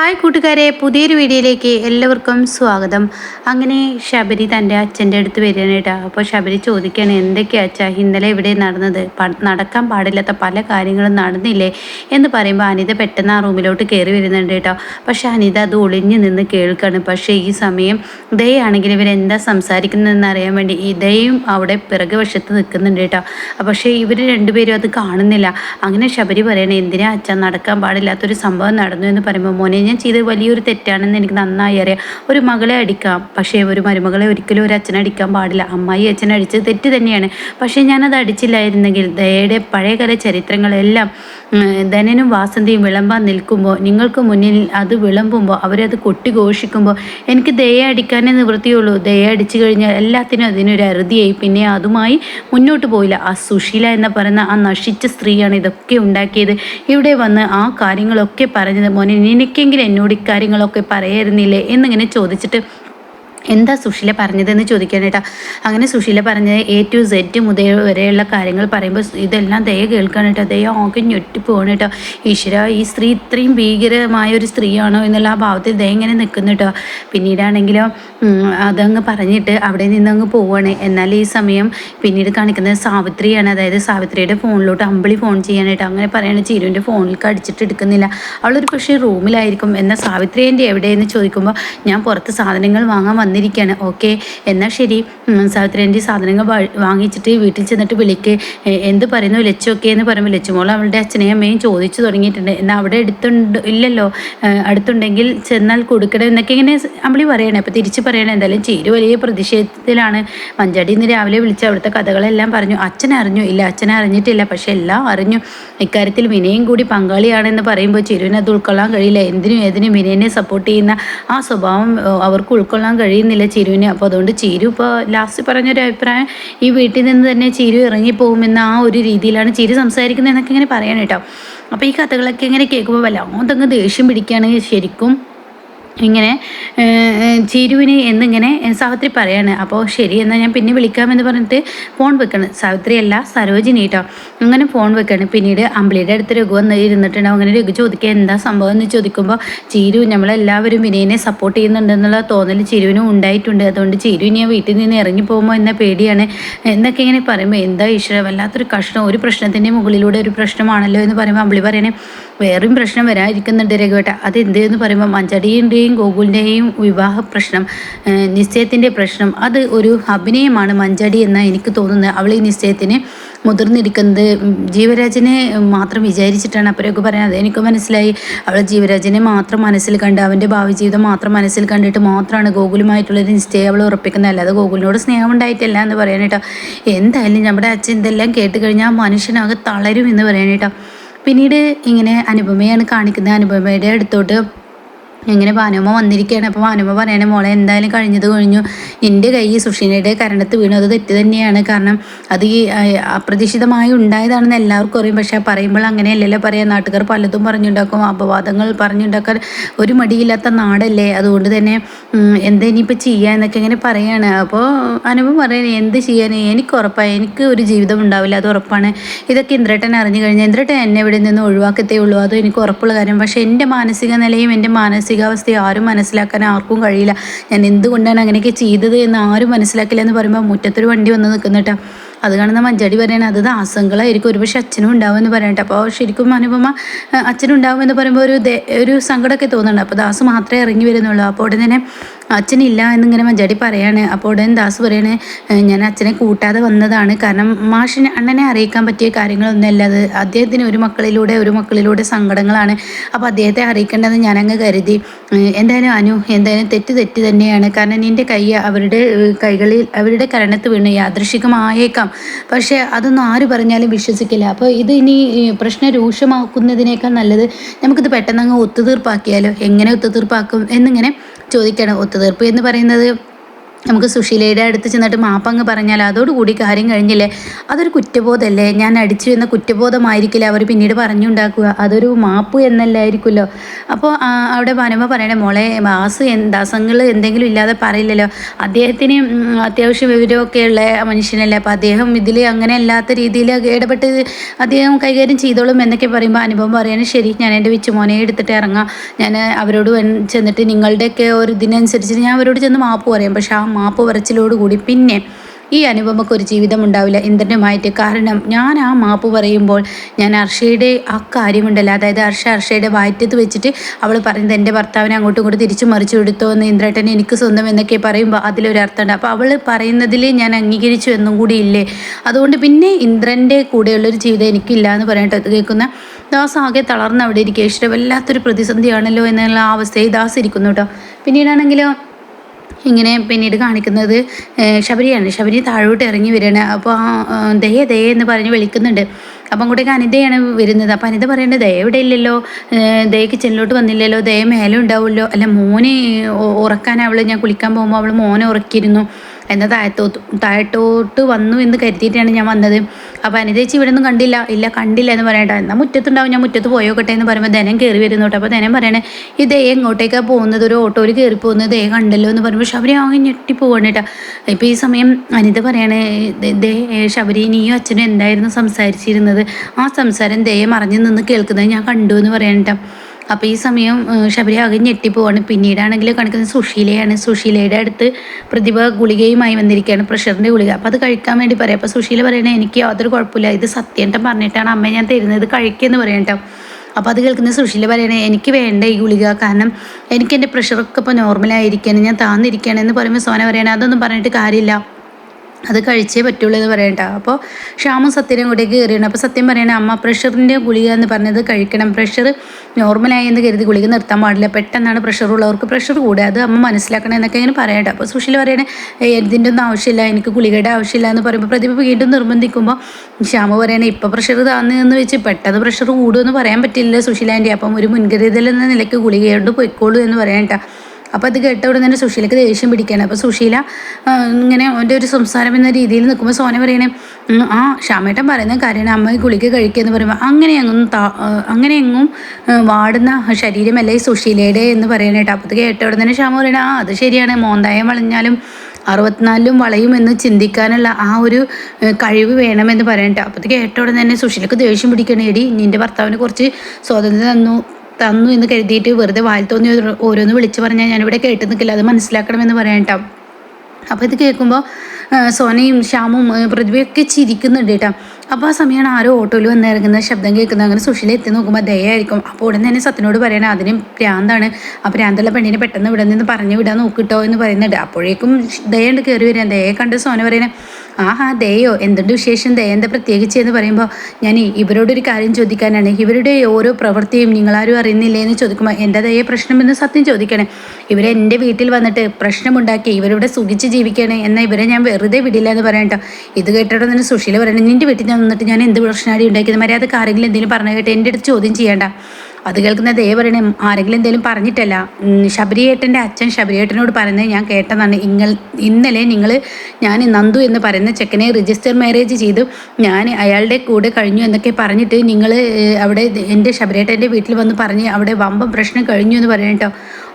Hi കൂട്ടുകാരെ പുതിയൊരു വീഡിയോയിലേക്ക് എല്ലാവർക്കും സ്വാഗതം. അങ്ങനെ ശബരി തന്റെ അച്ഛന്റെ അടുത്ത് വരികയാണ് അപ്പോൾ ശബരി ചോദിക്കുകയാണ് എന്തൊക്കെയാ അച്ഛാ ഇന്നലെ ഇവിടെ നടന്നത്? നടക്കാൻ പാടില്ലാത്ത പല കാര്യങ്ങളും നടന്നില്ലേ? എന്ന് പറയുമ്പോൾ അനിത പെട്ടെന്ന് ആ റൂമിലോട്ട് കയറി വരുന്നുണ്ട് കേട്ടോ. പക്ഷെ അനിത അത് ഒളിഞ്ഞു നിന്ന് കേൾക്കുകയാണ്. പക്ഷേ ഈ സമയം ദയാണെങ്കിൽ ഇവരെന്താ സംസാരിക്കുന്നതെന്ന് അറിയാൻ വേണ്ടി ദയും അവിടെ പിറകു വശത്ത് നിൽക്കുന്നുണ്ട് കേട്ടോ. പക്ഷേ ഇവർ രണ്ടുപേരും അത് കാണുന്നില്ല. അങ്ങനെ ശബരി പറയണേ എന്തിനാ അച്ഛൻ നടക്കാൻ പാടില്ലാത്തൊരു സംഭവം നടന്നു എന്ന് പറയുമ്പോൾ മോനെ ഞാൻ ചെയ്തത് വലിയൊരു തെറ്റാണെന്ന് എനിക്ക് നന്നായി അറിയാം. ഒരു മകളെ അടിക്കാം പക്ഷേ ഒരു മരുമകളെ ഒരിക്കലും ഒരു അച്ഛനെ അടിക്കാൻ പാടില്ല. അമ്മായി അച്ഛനെ അടിച്ചത് തെറ്റ് തന്നെയാണ്. പക്ഷേ ഞാനത് അടിച്ചില്ലായിരുന്നെങ്കിൽ ദയയുടെ പഴയകാല ചരിത്രങ്ങളെല്ലാം ധനനും വാസന്തിയും വിളമ്പാൻ നിൽക്കുമ്പോൾ നിങ്ങൾക്ക് മുന്നിൽ അത് വിളമ്പുമ്പോൾ അവരത് കൊട്ടിഘോഷിക്കുമ്പോൾ എനിക്ക് ദയ അടിക്കാനേ നിവൃത്തിയുള്ളൂ. ദയ അടിച്ചു കഴിഞ്ഞാൽ എല്ലാത്തിനും അതിനൊരു അറുതിയായി. പിന്നെ അതുമായി മുന്നോട്ട് പോയില്ല. ആ സുശീല എന്ന് പറയുന്ന ആ നശിച്ച സ്ത്രീയാണ് ഇതൊക്കെ ഉണ്ടാക്കിയത്. ഇവിടെ വന്ന് ആ കാര്യങ്ങളൊക്കെ പറഞ്ഞത് മോനെ നിനക്കെങ്കിലും എന്നോട് ഇക്കാര്യങ്ങളൊക്കെ പറയായിരുന്നില്ലേ? എന്നിങ്ങനെ ചോദിച്ചിട്ട് എന്താ സുശീല പറഞ്ഞതെന്ന് ചോദിക്കാനേട്ടാ അങ്ങനെ സുശീല പറഞ്ഞത് എ ടു സെഡ് മുതൽ വരെയുള്ള കാര്യങ്ങൾ പറയുമ്പോൾ ഇതെല്ലാം ദയ കേൾക്കാനേട്ടോ ദയ ആകെ പോകണം കേട്ടോ ഈശ്വര ഈ സ്ത്രീ ഇത്രയും ഭീകരമായ ഒരു സ്ത്രീയാണോ എന്നുള്ള ആ ഭാവത്തിൽ ദയ ഇങ്ങനെ നിൽക്കുന്നു കേട്ടോ പിന്നീടാണെങ്കിലോ അതങ്ങ് പറഞ്ഞിട്ട് അവിടെ നിന്ന് അങ്ങ് പോവുകയാണ് എന്നാൽ ഈ സമയം പിന്നീട് കാണിക്കുന്നത് സാവിത്രിയാണ്. അതായത് സാവിത്രിയുടെ ഫോണിലോട്ട് അമ്പിളി ഫോൺ ചെയ്യാനായിട്ട് അങ്ങനെ പറയുകയാണ് ചിരുവിന്റെ ഫോണിൽ അടിച്ചിട്ട് എടുക്കുന്നില്ല. അവളൊരു പക്ഷേ റൂമിലായിരിക്കും. എന്നാൽ സാവിത്രി എന്റെ എവിടെയെന്ന് ചോദിക്കുമ്പോൾ ഞാൻ പുറത്ത് സാധനങ്ങൾ വാങ്ങാൻ വന്നിരിക്കുകയാണ് ഓക്കെ? എന്നാൽ ശരി. സാവിത്രി സാധനങ്ങൾ വാങ്ങിച്ചിട്ട് വീട്ടിൽ ചെന്നിട്ട് വിളിക്ക്. എന്ത് പറയുന്നു? ലച്ചൊക്കെ എന്ന് പറയുമ്പോൾ ലച്ചുമോൾ അവളുടെ അച്ഛനെയും അമ്മയും ചോദിച്ചു തുടങ്ങിയിട്ടുണ്ട്. എന്നാൽ അവിടെ അടുത്തുണ്ട് ഇല്ലല്ലോ. അടുത്തുണ്ടെങ്കിൽ ചെന്നാൽ കൊടുക്കണം എന്നൊക്കെ ഇങ്ങനെ അമ്മളി പറയണേ. അപ്പോൾ തിരിച്ച് പറയണേ എന്തായാലും ചേരു വലിയ പ്രതിഷേധത്തിലാണ്. മഞ്ചാടി ഇന്ന് രാവിലെ വിളിച്ച് അവിടുത്തെ കഥകളെല്ലാം പറഞ്ഞു. അച്ഛൻ അറിഞ്ഞു. ഇല്ല അച്ഛനെ അറിഞ്ഞിട്ടില്ല. പക്ഷേ എല്ലാം അറിഞ്ഞു. ഇക്കാര്യത്തിൽ വിനയും കൂടി പങ്കാളിയാണെന്ന് പറയുമ്പോൾ ചേരുവിനെ അത് ഉൾക്കൊള്ളാൻ കഴിയില്ല. എന്തിനും ഏതിനും വിനയനെ സപ്പോർട്ട് ചെയ്യുന്ന ആ സ്വഭാവം അവർക്ക് ഉൾക്കൊള്ളാൻ കഴിയും കഴിയുന്നില്ല ചിരുവിനെ. അപ്പോൾ അതുകൊണ്ട് ചിരു ഇപ്പോൾ ലാസ്റ്റ് പറഞ്ഞൊരു അഭിപ്രായം ഈ വീട്ടിൽ നിന്ന് തന്നെ ചിരു ഇറങ്ങിപ്പോകുമെന്ന ആ ഒരു രീതിയിലാണ് ചിരു സംസാരിക്കുന്നത് എന്നൊക്കെ ഇങ്ങനെ പറയാൻ കേട്ടോ. അപ്പോൾ ഈ കഥകളൊക്കെ ഇങ്ങനെ കേൾക്കുമ്പോൾ വല്ലാതങ്ങ് ദേഷ്യം പിടിക്കുകയാണെങ്കിൽ ശരിക്കും. ഇങ്ങനെ ചേരുവിനെ എന്നിങ്ങനെ സാവിത്രി പറയാണ്. അപ്പോൾ ശരി എന്നാൽ ഞാൻ പിന്നെ വിളിക്കാമെന്ന് പറഞ്ഞിട്ട് ഫോൺ വെക്കണം. സാവിത്രി അല്ല സരോജിനി കേട്ടോ അങ്ങനെ ഫോൺ വെക്കണം. പിന്നീട് അമ്പിളിയുടെ അടുത്ത് രഘു വന്ന് ഇരുന്നിട്ടുണ്ടാവും. അങ്ങനെ രഘു ചോദിക്കുക എന്താ സംഭവം? എന്ന് ചോദിക്കുമ്പോൾ ചിരു നമ്മളെല്ലാവരും വിനയനെ സപ്പോർട്ട് ചെയ്യുന്നുണ്ടെന്നുള്ള തോന്നൽ ചിരുവിനും ഉണ്ടായിട്ടുണ്ട്. അതുകൊണ്ട് ചിരു ഇനി വീട്ടിൽ നിന്ന് ഇറങ്ങി പോകുമ്പോൾ എന്ന പേടിയാണ്. എന്നൊക്കെ ഇങ്ങനെ പറയുമ്പോൾ എന്താ ഈശ്വര വല്ലാത്തൊരു കഷ്ണം. ഒരു പ്രശ്നത്തിന്റെ മുകളിലൂടെ ഒരു പ്രശ്നമാണല്ലോ? എന്ന് പറയുമ്പോൾ അമ്പിളി പറയണേ വേറെയും പ്രശ്നം വരാതിരിക്കുന്നുണ്ട് രഘുവേട്ട. അത് എന്തെന്ന് പറയുമ്പോൾ മഞ്ചടിയുടെയും ഗോകുലിന്റെയും വിവാഹ പ്രശ്നം നിശ്ചയത്തിന്റെ പ്രശ്നം അത് ഒരു അഭിനയമാണ് മഞ്ചടി എന്ന് എനിക്ക് തോന്നുന്നത്. അവൾ ഈ നിശ്ചയത്തിന് മുതിർന്നിരിക്കുന്നത് ജീവരാജനെ മാത്രം വിചാരിച്ചിട്ടാണ്. അപ്പരൊക്കെ പറയുന്നത് എനിക്ക് മനസ്സിലായി. അവൾ ജീവരാജനെ മാത്രം മനസ്സിൽ കണ്ട് അവന്റെ ഭാവി ജീവിതം മാത്രം മനസ്സിൽ കണ്ടിട്ട് മാത്രമാണ് ഗോകുലുമായിട്ടുള്ളൊരു നിശ്ചയം അവൾ ഉറപ്പിക്കുന്നത്. അല്ലാതെ ഗോകുലിനോട് സ്നേഹം ഉണ്ടായിട്ടില്ല എന്ന് പറയാനേട്ടോ എന്തായാലും നമ്മുടെ അച്ഛൻ ഇതെല്ലാം കേട്ട് കഴിഞ്ഞാൽ മനുഷ്യനാകെ തളരും എന്ന് പറയാനേട്ടോ പിന്നീട് ഇങ്ങനെ അനുപമയാണ് കാണിക്കുന്നത് അനുപമയുടെ അടുത്തോട്ട് ഇങ്ങനെ ഭാനുമ്മ വന്നിരിക്കുകയാണ് അപ്പോൾ ഭാനുമ്മ പറയണ മോളെ എന്തായാലും കഴിഞ്ഞത് കഴിഞ്ഞു. എന്റെ കൈ സുഷീനയുടെ കരണത്ത് വീണു. അത് തെറ്റ് തന്നെയാണ്. കാരണം അത് ഈ അപ്രതീക്ഷിതമായി ഉണ്ടായതാണെന്ന് എല്ലാവർക്കും അറിയും. പക്ഷേ പറയുമ്പോൾ അങ്ങനെയല്ലല്ലോ പറയാം. നാട്ടുകാർ പലതും പറഞ്ഞുണ്ടാക്കും. അപവാദങ്ങൾ പറഞ്ഞുണ്ടാക്കാൻ ഒരു മടിയില്ലാത്ത നാടല്ലേ. അതുകൊണ്ട് തന്നെ എന്താ ഇനിയിപ്പോൾ ചെയ്യുക എന്നൊക്കെ ഇങ്ങനെ പറയാണ്. അപ്പോൾ അനുഭവം പറയുന്നത് എന്ത് ചെയ്യാൻ എനിക്ക് ഉറപ്പാണ് എനിക്ക് ഒരു ജീവിതം ഉണ്ടാവില്ല. അത് ഉറപ്പാണ്. ഇതൊക്കെ ഇന്ദ്രട്ടൻ അറിഞ്ഞു കഴിഞ്ഞാൽ ഇന്ദ്രട്ടൻ എന്നെ ഇവിടെ നിന്ന് ഒഴിവാക്കത്തേ ഉള്ളൂ. അതും എനിക്ക് ഉറപ്പുള്ള കാര്യം. പക്ഷേ എന്റെ മാനസിക നിലയും എന്റെ മാനസിക മാനസികാവസ്ഥയെ ആരും മനസ്സിലാക്കാൻ ആർക്കും കഴിയില്ല. ഞാൻ എന്തുകൊണ്ടാണ് അങ്ങനെയൊക്കെ ചെയ്തത് എന്ന് ആരും മനസ്സിലാക്കില്ല എന്ന് പറയുമ്പോൾ മുറ്റത്തൊരു വണ്ടി വന്ന് നിൽക്കുന്നുട്ടോ അത് കാണുന്ന മഞ്ചാടി പറയണ അത് ദാസങ്ങളായിരിക്കും ഒരുപക്ഷെ അച്ഛനും ഉണ്ടാവും എന്ന് പറയട്ടെ അപ്പോൾ ശരിക്കും അനുപമ അച്ഛനും ഉണ്ടാവുമെന്ന് പറയുമ്പോൾ ഒരു ഒരു സങ്കടമൊക്കെ തോന്നുന്നുണ്ട്. അപ്പോൾ ദാസ് മാത്രമേ ഇറങ്ങി വരുന്നുള്ളൂ. അപ്പോൾ ഉടനെ തന്നെ അച്ഛനില്ല എന്നിങ്ങനെ മഞ്ചാടി പറയാണ്. അപ്പോൾ ഉടൻ ദാസ് പറയണേ ഞാൻ അച്ഛനെ കൂട്ടാതെ വന്നതാണ്. കാരണം മാഷിന് അണ്ണനെ അറിയിക്കാൻ പറ്റിയ കാര്യങ്ങളൊന്നുമല്ല അത്. അദ്ദേഹത്തിന് ഒരു മക്കളിലൂടെ ഒരു മക്കളിലൂടെ സങ്കടങ്ങളാണ്. അപ്പോൾ അദ്ദേഹത്തെ അറിയിക്കേണ്ടതെന്ന് ഞാനങ്ങ് കരുതി. എന്തായാലും അനു എന്തായാലും തെറ്റ് തെറ്റ് തന്നെയാണ്. കാരണം നിന്റെ കൈ അവരുടെ കൈകളിൽ അവരുടെ കരണത്ത് വീണ് യാദൃശികമായേക്കാം. പക്ഷേ അതൊന്നും ആര് പറഞ്ഞാലും വിശ്വസിക്കില്ല. അപ്പോൾ ഇത് ഇനി പ്രശ്നം രൂക്ഷമാക്കുന്നതിനേക്കാൾ നല്ലത് നമുക്കിത് പെട്ടെന്ന് അങ്ങ് ഒത്തുതീർപ്പാക്കിയാലോ? എങ്ങനെ ഒത്തുതീർപ്പാക്കും? എന്നിങ്ങനെ ചോദിക്കണം ഒത്തുതീർപ്പ് എന്ന് പറയുന്നത് നമുക്ക് സുശീലയുടെ അടുത്ത് ചെന്നിട്ട് മാപ്പങ്ങ് പറഞ്ഞാൽ അതോടുകൂടി കാര്യം കഴിഞ്ഞില്ലേ? അതൊരു കുറ്റബോധമല്ലേ ഞാൻ അടിച്ചു എന്ന കുറ്റബോധമായിരിക്കില്ല അവർ പിന്നീട് പറഞ്ഞുണ്ടാക്കുക? അതൊരു മാപ്പ് എന്നല്ലായിരിക്കുമല്ലോ. അപ്പോൾ അവിടെ വനമ പറയണേ മോളെ വാസ് ദാസങ്ങൾ എന്തെങ്കിലും ഇല്ലാതെ പറയില്ലല്ലോ. അദ്ദേഹത്തിന് അത്യാവശ്യം വിവരമൊക്കെ ഉള്ള മനുഷ്യനല്ലേ. അപ്പോൾ അദ്ദേഹം ഇതിൽ അങ്ങനെ അല്ലാത്ത രീതിയിൽ ഇടപെട്ട് അദ്ദേഹം കൈകാര്യം ചെയ്തോളും എന്നൊക്കെ പറയുമ്പോൾ അനുഭവം പറയാനും ശരി ഞാൻ എന്റെ വിച്ചുമോനെ എടുത്തിട്ട് ഇറങ്ങാം. ഞാൻ അവരോട് ചെന്നിട്ട് നിങ്ങളുടെയൊക്കെ ഒരു ഇതിനനുസരിച്ച് ഞാൻ അവരോട് ചെന്ന് മാപ്പ് പറയാം. പക്ഷേ ആ മാപ്പ് പറച്ചിലോടുകൂടി പിന്നെ ഈ അനുപമക്ക് ഒരു ജീവിതം ഉണ്ടാവില്ല ഇന്ദ്രനുമായിട്ട്. കാരണം ഞാൻ ആ മാപ്പ് പറയുമ്പോൾ ഞാൻ അർഷയുടെ ആ കാര്യമുണ്ടല്ലോ. അതായത് അർഷ അർഷയുടെ വയറ്റത്ത് വെച്ചിട്ട് അവൾ പറയുന്നത് എന്റെ ഭർത്താവിനെ അങ്ങോട്ടും ഇങ്ങോട്ട് തിരിച്ചു മറിച്ചു എടുത്തോ എന്ന് ഇന്ദ്രേട്ടൻ എനിക്ക് സ്വന്തം എന്നൊക്കെ പറയുമ്പോൾ അതിലൊരർത്ഥമുണ്ട് അപ്പോൾ അവൾ പറയുന്നതിൽ ഞാൻ അംഗീകരിച്ചു എന്നും കൂടി ഇല്ലേ? അതുകൊണ്ട് പിന്നെ ഇന്ദ്രന്റെ കൂടെയുള്ളൊരു ജീവിതം എനിക്കില്ല എന്ന് പറയട്ടെ കേൾക്കുന്ന ദാസ് ആകെ തളർന്ന് അവിടെ ഇരിക്കുക. ഈശ്വര വല്ലാത്തൊരു പ്രതിസന്ധിയാണല്ലോ എന്നുള്ള ആ അവസ്ഥയിൽ ദാസ് ഇരിക്കുന്നു കേട്ടോ. പിന്നീടാണെങ്കിലോ ഇങ്ങനെ പിന്നീട് കാണിക്കുന്നത് ശബരിയാണ്. ശബരി താഴോട്ട് ഇറങ്ങി വരികയാണ്. അപ്പോൾ ദയ ദയ എന്ന് പറഞ്ഞ് വിളിക്കുന്നുണ്ട്. അപ്പം അങ്ങോട്ടേക്ക് അനിതയാണ് വരുന്നത്. അപ്പം അനിത പറയേണ്ടത് ദയ ഇവിടെ ഇല്ലല്ലോ. ദയക്ക് ചെല്ലോട്ട് വന്നില്ലല്ലോ. ദയ മേലെ ഉണ്ടാവുമല്ലോ. അല്ല മോനെ ഉറക്കാൻ അവൾ ഞാൻ കുളിക്കാൻ പോകുമ്പോൾ അവൾ മോനെ ഉറക്കിയിരുന്നു. എന്നാൽ താഴത്തോട്ട് താഴത്തോട്ട് വന്നു എന്ന് കരുതിയിട്ടാണ് ഞാൻ വന്നത്. അപ്പോൾ അനിതേച്ചി ഇവിടെ ഒന്നും കണ്ടില്ല. ഇല്ല കണ്ടില്ല എന്ന് പറയണ്ട. എന്നാൽ മുറ്റത്തുണ്ടാവും ഞാൻ മുറ്റത്ത് പോയോക്കട്ടെ എന്ന് പറയുമ്പോൾ ധനം കയറി വരുന്നു കേട്ടോ. അപ്പോൾ ധനം പറയണേ ദേ എങ്ങോട്ടേക്കാണ് പോകുന്നത്? ഒരു ഓട്ടോയിൽ കയറി പോകുന്നത് ദേ കണ്ടല്ലോ എന്ന് പറയുമ്പോൾ ശബരി ആകെ ഞെട്ടി പോവാണ് കേട്ടോ. ഇപ്പോൾ ഈ സമയം അനിത പറയണേ ദേ ശബരി നീയും അച്ഛനും എന്തായിരുന്നു സംസാരിച്ചിരുന്നത്? ആ സംസാരം ദേയെ മറിഞ്ഞു നിന്ന് കേൾക്കുന്നത് ഞാൻ കണ്ടു എന്ന് പറയാൻ കേട്ടോ. അപ്പോൾ ഈ സമയം ശബരി ആകെ ഞെട്ടിപ്പോവാണ്. പിന്നീടാണെങ്കിൽ കാണിക്കുന്നത് സുശീലയാണ്. സുശീലയുടെ അടുത്ത് പ്രതിഭ ഗുളികയുമായി വന്നിരിക്കുകയാണ് പ്രഷറിന്റെ ഗുളിക. അപ്പോൾ അത് കഴിക്കാൻ വേണ്ടി പറയാം. അപ്പോൾ സുശീല പറയണേ എനിക്ക് യാതൊരു കുഴപ്പമില്ല. ഇത് സത്യേട്ടം പറഞ്ഞിട്ടാണ് അമ്മ ഞാൻ തരുന്നത്. കഴിക്കുമെന്ന് പറയട്ടോ അപ്പോൾ അത് കേൾക്കുന്ന സുശീല പറയണേ എനിക്ക് വേണ്ട ഈ ഗുളിക. കാരണം എനിക്ക് എന്റെ പ്രഷറൊക്കെ ഇപ്പോൾ നോർമലായിരിക്കുകയാണ് ഞാൻ താന്നിരിക്കുകയാണ് എന്ന് പറയുമ്പോൾ സോന പറയണേ അതൊന്നും പറഞ്ഞിട്ട് കാര്യമില്ല. അത് കഴിച്ചേ പറ്റുള്ളൂ എന്ന് പറയണ്ട അപ്പോൾ ക്ഷാമം സത്യനും കൂടെ കയറിയാണ് അപ്പോൾ സത്യം പറയണേ അമ്മ പ്രഷറിന്റെ ഗുളിക എന്ന് പറഞ്ഞത് കഴിക്കണം. പ്രഷർ നോർമലായി എന്ന് കരുതി ഗുളിക നിർത്താൻ പാടില്ല. പെട്ടെന്നാണ് പ്രഷർ ഉള്ളവർക്ക് പ്രഷർ കൂടുക അത് അമ്മ മനസ്സിലാക്കണം എന്നൊക്കെ ഇങ്ങനെ പറയണ്ട അപ്പോൾ സുശീൽ പറയണേ എന്തിന്റെ ഒന്നും ആവശ്യമില്ല എനിക്ക് ഗുളികയുടെ ആവശ്യമില്ല എന്ന് പറയുമ്പോൾ പ്രതിഭ വീണ്ടും നിർബന്ധിക്കുമ്പോൾ ശ്യാമ പറയണേ ഇപ്പോൾ പ്രഷർ താന്ന് എന്ന് വെച്ച് പെട്ടെന്ന് പ്രഷർ കൂടുമെന്ന് പറയാൻ പറ്റില്ല സുശീലാന്റെ അപ്പം ഒരു മുൻകരുതൽ എന്ന നിലയ്ക്ക് ഗുളികയോട് പൊയ്ക്കോളൂ എന്ന് പറയണ്ട അപ്പോൾ അത് കേട്ട ഉടനെ തന്നെ സുശീലക്ക് ദേഷ്യം പിടിക്കുകയാണ്. അപ്പോൾ സുശീല ഇങ്ങനെ അവന്റെ ഒരു സംസാരം എന്ന രീതിയിൽ നിൽക്കുമ്പോൾ സോന പറയണേ ആ ഷാമേട്ടൻ പറയുന്ന കാര്യമാണ് അമ്മ ഗുളിക കഴിക്കുക എന്ന് പറയുമ്പോൾ അങ്ങനെ അങ്ങും അങ്ങനെ എങ്ങും വാടുന്ന ശരീരമല്ല ഈ സുശീലയുടെ എന്ന് പറയണേട്ടോ അപ്പോൾ അത് കേട്ട ഉടനെ തന്നെ ശ്യാമ പറയണേ ആ അത് ശരിയാണ്. മോന്തായം വളഞ്ഞാലും അറുപത്തിനാലിലും വളയും എന്ന് ചിന്തിക്കാനുള്ള ആ ഒരു കഴിവ് വേണമെന്ന് പറയണ്ട അപ്പോൾ കേട്ട ഉടനെ തന്നെ സുശീലക്ക് ദേഷ്യം പിടിക്കണേടി നിന്റെ ഭർത്താവിന് കുറച്ച് സ്വാതന്ത്ര്യം തന്നു. തന്നു എന്ന് കരുതിയിട്ട് വെറുതെ വായിൽ തോന്നി ഓരോന്ന് വിളിച്ചു പറഞ്ഞാൽ ഞാനിവിടെ കേട്ട് നിൽക്കില്ല. അത് മനസ്സിലാക്കണമെന്ന് പറയാൻ കേട്ടോ അപ്പോൾ ഇത് കേൾക്കുമ്പോൾ സോനയും ശ്യാമും പ്രതിഭയൊക്കെ ചിരിക്കുന്നുണ്ട് കേട്ടോ അപ്പോൾ ആ സമയമാണ് ആരോ ഓട്ടോയിൽ വന്ന് ഇറങ്ങുന്ന ശബ്ദം കേൾക്കുന്നത്. അങ്ങനെ സുഷില എത്തി നോക്കുമ്പോൾ ദയായിരിക്കും അപ്പോൾ ഉടൻ തന്നെ സത്യനോട് പറയണേ അതിനും പ്രാന്താണ്. ആ ഭ്രാന്തുള്ള പെണ്ണിനെ പെട്ടെന്ന് ഇവിടെ നിന്ന് പറഞ്ഞു വിടാൻ നോക്കിട്ടോ എന്ന് പറയുന്നുണ്ട്. അപ്പോഴേക്കും ദയുണ്ട് കയറി വരാൻ ദയെ കണ്ട് സോന പറയണേ ആഹാ ദയോ എന്തുണ്ട് വിശേഷം? ദയ എന്താ പ്രത്യേകിച്ച് എന്ന് പറയുമ്പോൾ ഞാൻ ഇവരോടൊരു കാര്യം ചോദിക്കാനാണ്. ഇവരുടെ ഓരോ പ്രവൃത്തിയും നിങ്ങളാരും അറിയുന്നില്ലേ എന്ന് ചോദിക്കുമ്പോൾ എന്റെ ദയ പ്രശ്നമെന്ന് സത്യം ചോദിക്കണേ. ഇവരെ എന്റെ വീട്ടിൽ വന്നിട്ട് പ്രശ്നമുണ്ടാക്കി ഇവരിവിടെ സുഖിച്ച് ജീവിക്കണേ എന്നാൽ ഇവരെ ഞാൻ വെറുതെ വിടില്ല എന്ന് പറയട്ടോ ഇത് കേട്ടിട്ട് തന്നെ സുശീല പറയണേ നിന്റെ വീട്ടിൽ നിന്ന് വന്നിട്ട് ഞാൻ എന്ത് പ്രശ്നമാടി ഉണ്ടാക്കിയത്? മര്യാദയ്ക്ക് ആരെങ്കിലും എന്തെങ്കിലും പറഞ്ഞു കേട്ടോ എന്റെ അടുത്ത് ചോദ്യം ചെയ്യേണ്ട. അത് കേൾക്കുന്ന ദേവരണയും ആരെങ്കിലും എന്തെങ്കിലും പറഞ്ഞിട്ടല്ല. ശബരിയേട്ടന്റെ അച്ഛൻ ശബരിയേട്ടനോട് പറയുന്നത് ഞാൻ കേട്ടതാണ്. ഇങ്ങൾ ഇന്നലെ നിങ്ങൾ ഞാൻ നന്ദു എന്ന് പറയുന്ന ചെക്കനെ രജിസ്റ്റർ മാരേജ് ചെയ്തു. ഞാൻ അയാളുടെ കൂടെ കഴിഞ്ഞു എന്നൊക്കെ പറഞ്ഞിട്ട് നിങ്ങൾ അവിടെ എന്റെ ശബരിയേട്ടന്റെ വീട്ടിൽ വന്ന് പറഞ്ഞ് അവിടെ വമ്പം പ്രശ്നം കഴിഞ്ഞു എന്ന് പറയട്ടോ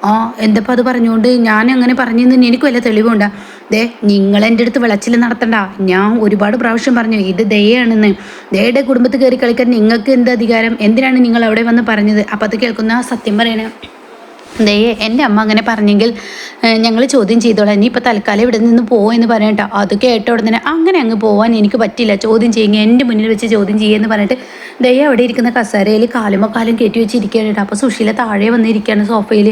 ആ എന്തപ്പോൾ അത് പറഞ്ഞുകൊണ്ട്? ഞാൻ അങ്ങനെ പറഞ്ഞെന്ന് എനിക്ക് വല്ല തെളിവുണ്ടാ? ദേ നിങ്ങൾ എന്റെ അടുത്ത് വിളച്ചിൽ നടത്തണ്ട. ഞാൻ ഒരുപാട് പ്രാവശ്യം പറഞ്ഞു ഇത് ദയാണെന്ന് ദയയുടെ കുടുംബത്തിൽ കയറി കളിക്കാൻ നിങ്ങൾക്ക് എന്ത് അധികാരം? എന്തിനാണ് നിങ്ങൾ അവിടെ വന്ന് പറഞ്ഞത്? അപ്പോൾ അത് കേൾക്കുന്ന സത്യം പറയണേ ദയേ എന്റെ അമ്മ അങ്ങനെ പറഞ്ഞെങ്കിൽ ഞങ്ങൾ ചോദ്യം ചെയ്തോളാം. ഇനി ഇപ്പോൾ തൽക്കാലം ഇവിടെ നിന്ന് പോകുമെന്ന് പറയട്ടോ അത് കേട്ട ഉടനെ അങ്ങനെ അങ്ങ് പോകാൻ എനിക്ക് പറ്റില്ല. ചോദ്യം ചെയ്യുക എന്റെ മുന്നിൽ വെച്ച് ചോദ്യം ചെയ്യുമെന്ന് പറഞ്ഞിട്ട് ദയ അവിടെ ഇരിക്കുന്ന കസേരയിൽ കാലുമോ കാലും കയറ്റി വെച്ചിരിക്കുകയാണ് കേട്ടോ. അപ്പോൾ സുശീല താഴെ വന്നിരിക്കുകയാണ് സോഫയിൽ.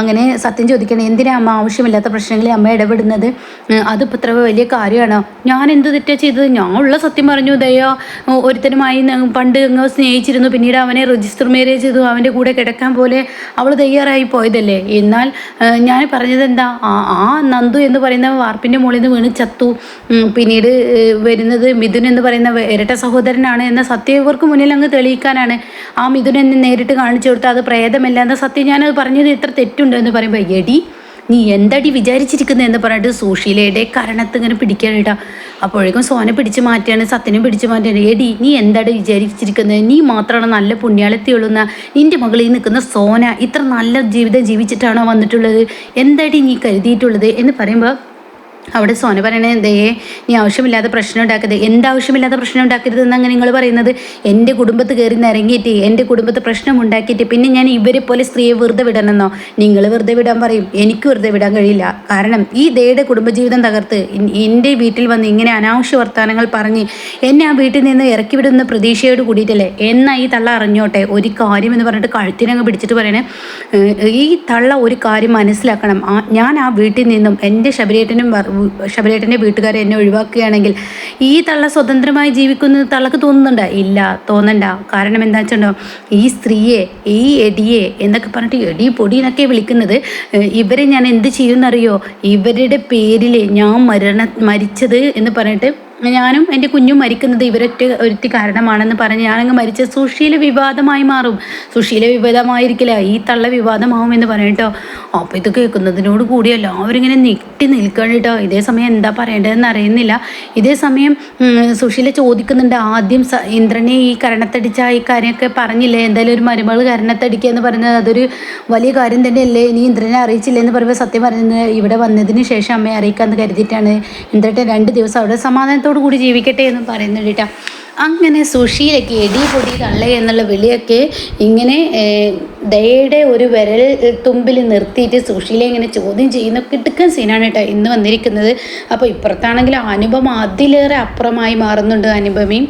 അങ്ങനെ സത്യം ചോദിക്കണം എന്തിനാ അമ്മ ആവശ്യമില്ലാത്ത പ്രശ്നങ്ങളിൽ അമ്മ ഇടപെടുന്നത്? അതിപ്പോൾ ഇത്ര വലിയ കാര്യമാണോ? ഞാൻ എന്ത് തെറ്റാ ചെയ്തത്? ഞാൻ ഉള്ള സത്യം പറഞ്ഞു ദയോ. ഒരുത്തനുമായി പണ്ട് അങ്ങ് സ്നേഹിച്ചിരുന്നു പിന്നീട് അവനെ രജിസ്റ്റർ മാരേജ് ചെയ്തു അവന്റെ കൂടെ കിടക്കാൻ പോലെ അവൾ തയ്യാറായി പോയതല്ലേ? എന്നാൽ ഞാൻ പറഞ്ഞത് എന്താ? ആ നന്ദു എന്ന് പറയുന്ന വാർപ്പിന്റെ മുകളിൽ നിന്ന് വീണ് ചത്തു. പിന്നീട് വരുന്നത് മിഥുൻ എന്ന് പറയുന്ന ഇരട്ട സഹോദരനാണ് എന്ന സത്യം ഇവർക്ക് മുന്നിൽ അങ്ങ് തെളിയിക്കാനാണ്. ആ മിഥുൻ എന്നെ നേരിട്ട് കാണിച്ചു കൊടുത്താൽ അത് പ്രേതമല്ല എന്ന സത്യം ഞാനത് പറഞ്ഞത് ഇത്ര തെറ്റുണ്ട് എന്ന് പറയുമ്പോൾ എടി നീ എന്തടി വിചാരിച്ചിരിക്കുന്നത് എന്ന് പറഞ്ഞിട്ട് സുശീലയുടെ കരണത്ത് ഇങ്ങനെ പിടിക്കാനായിട്ടാ അപ്പോഴേക്കും സോനെ പിടിച്ച് മാറ്റിയാണ് സത്യനെ പിടിച്ച് മാറ്റിയാണ് എടി നീ എന്താടി വിചാരിച്ചിരിക്കുന്നത് നീ മാത്രമാണ് നല്ല പുണ്യാളത്തിയുള്ളുന്ന നിന്റെ മകളിൽ നിൽക്കുന്ന സോന ഇത്ര നല്ല ജീവിതം ജീവിച്ചിട്ടാണോ വന്നിട്ടുള്ളത്? എന്താടി നീ കരുതിയിട്ടുള്ളത്? എന്ന് പറയുമ്പോൾ അവിടെ സോന പറയണേ ദേ നീ ആവശ്യമില്ലാത്ത പ്രശ്നം ഉണ്ടാക്കരുത്. എന്താവശ്യമില്ലാത്ത പ്രശ്നം ഉണ്ടാക്കരുതെന്ന് അങ്ങനെ നിങ്ങൾ പറയുന്നത്? എന്റെ കുടുംബത്ത് കയറി നിറങ്ങിയിട്ട് എന്റെ കുടുംബത്ത് പ്രശ്നം ഉണ്ടാക്കിയിട്ട് പിന്നെ ഞാൻ ഇവരെ പോലെ സ്ത്രീയെ വെറുതെ വിടണമെന്നോ? നിങ്ങൾ വെറുതെ വിടാൻ പറയും. എനിക്ക് വെറുതെ വിടാൻ കഴിയില്ല. കാരണം ഈ ദയുടെ കുടുംബജീവിതം തകർത്ത് എന്റെ വീട്ടിൽ വന്ന് ഇങ്ങനെ അനാവശ്യ വർത്തമാനങ്ങൾ പറഞ്ഞ് എന്നെ ആ വീട്ടിൽ നിന്ന് ഇറക്കി വിടുന്ന പ്രതീക്ഷയോട് കൂടിയിട്ടല്ലേ? എന്നാ ഈ തള്ള അറിഞ്ഞോട്ടെ? ഒരു കാര്യം എന്ന് പറഞ്ഞിട്ട് കഴുത്തിനങ്ങ് പിടിച്ചിട്ട് പറയണേ ഈ തള്ള ഒരു കാര്യം മനസ്സിലാക്കണം. ഞാൻ ആ വീട്ടിൽ നിന്നും എന്റെ ശബരിയേട്ടനും ശബരിയേട്ടന്റെ വീട്ടുകാരെ എന്നെ ഒഴിവാക്കുകയാണെങ്കിൽ ഈ തള്ള സ്വതന്ത്രമായി ജീവിക്കുന്നത് തള്ളക്ക് തോന്നുന്നുണ്ട്? ഇല്ല തോന്നണ്ട. കാരണം എന്താ വെച്ചിട്ടുണ്ടോ ഈ സ്ത്രീയെ ഈ എടിയെ എന്നൊക്കെ പറഞ്ഞിട്ട് എടി പൊടി എന്നൊക്കെ വിളിക്കുന്നത് ഇവരെ ഞാൻ എന്ത് ചെയ്യുമെന്നറിയോ? ഇവരുടെ പേരിൽ ഞാൻ മരണ മരിച്ചത് എന്ന് പറഞ്ഞിട്ട് ഞാനും എന്റെ കുഞ്ഞും മരിക്കുന്നത് ഇവരൊറ്റ ഒരുത്തി കാരണമാണെന്ന് പറഞ്ഞ് ഞാനങ്ങ് മരിച്ച സുശീല വിവാദമായി മാറും. സുശീല വിവാദമായിരിക്കില്ല ഈ തള്ള വിവാദമാവും എന്ന് പറയട്ടോ അപ്പോൾ ഇത് കേൾക്കുന്നതിനോട് കൂടി എല്ലാവരും ഇങ്ങനെ ഞെട്ടി നിൽക്കണം കേട്ടോ. ഇതേ സമയം എന്താ പറയേണ്ടതെന്ന് അറിയുന്നില്ല. ഇതേ സമയം സുശീല ചോദിക്കുന്നുണ്ട് ആദ്യം ഇന്ദ്രനെ ഈ കരണത്തടിച്ച ഈ കാര്യമൊക്കെ പറഞ്ഞില്ലേ? എന്തായാലും ഒരു മരുമകൾ കരണത്തടിക്കുക എന്ന് പറഞ്ഞത് അതൊരു വലിയ കാര്യം തന്നെയല്ലേ? ഇനി ഇന്ദ്രനെ അറിയിച്ചില്ലേ എന്ന് പറയുമ്പോൾ സത്യം പറയുന്നത് ഇവിടെ വന്നതിന് ശേഷം അമ്മയെ അറിയിക്കാമെന്ന് കരുതിയിട്ടാണ്. ഇന്ദ്രട്ടെ രണ്ട് ദിവസം അവിടെ സമാധാനത്തോടു കൂടി ജീവിക്കട്ടെ എന്ന് പറയുന്നുണ്ട് അങ്ങനെ സുഷിയിലൊക്കെ എടി പൊടി തള്ള എന്നുള്ള വിളിയൊക്കെ ഇങ്ങനെ ദയയുടെ ഒരു വിരൽ തുമ്പിൽ നിർത്തിയിട്ട് സുഷിയിലെ ഇങ്ങനെ ചോദ്യം ചെയ്യുന്ന കിട്ടുക്കൻ സീനാണ് കേട്ടോ ഇന്ന് വന്നിരിക്കുന്നത്. അപ്പോൾ ഇപ്പുറത്താണെങ്കിൽ അനുപമ അതിലേറെ അപ്പുറമായി മാറുന്നുണ്ട് അനുപമയും.